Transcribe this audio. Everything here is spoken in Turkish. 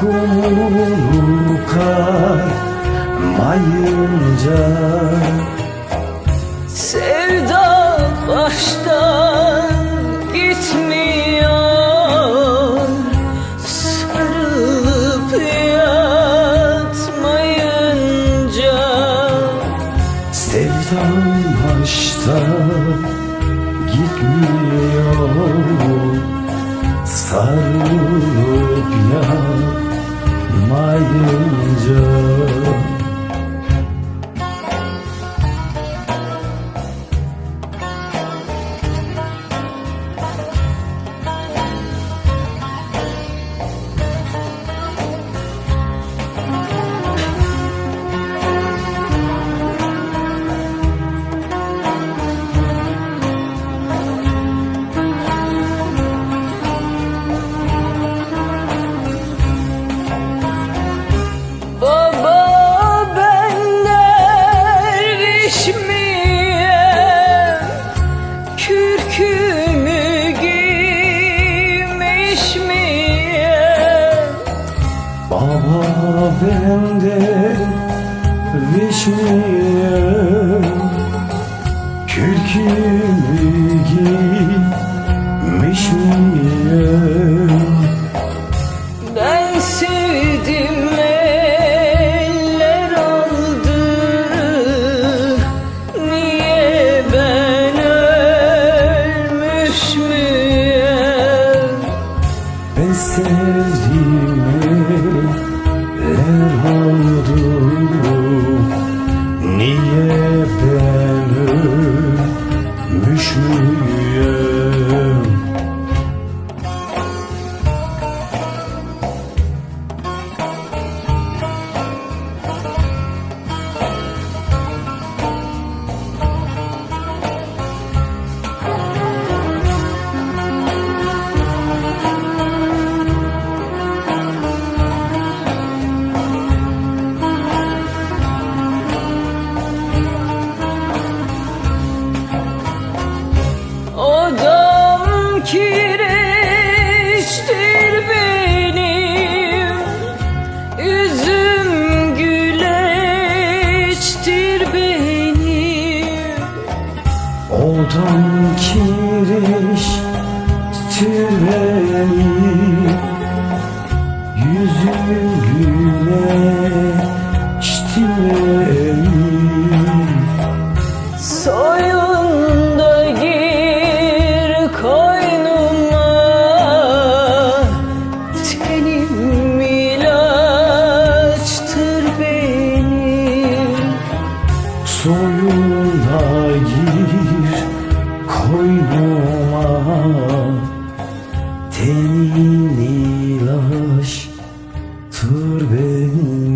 Kumunu kaymayınca Sevda baştan gitmiyor Sarılıp yatmayınca Sevdam başta gitmiyor Sarılıp Baba bende vişmiyem Kürkümü giymiş Odam kireçtir benim Yüzüm güleçtir benim Soyun da gir koynuma Tenim ilaçtır benim Soyuna gir koynuma Tenini laş tur beni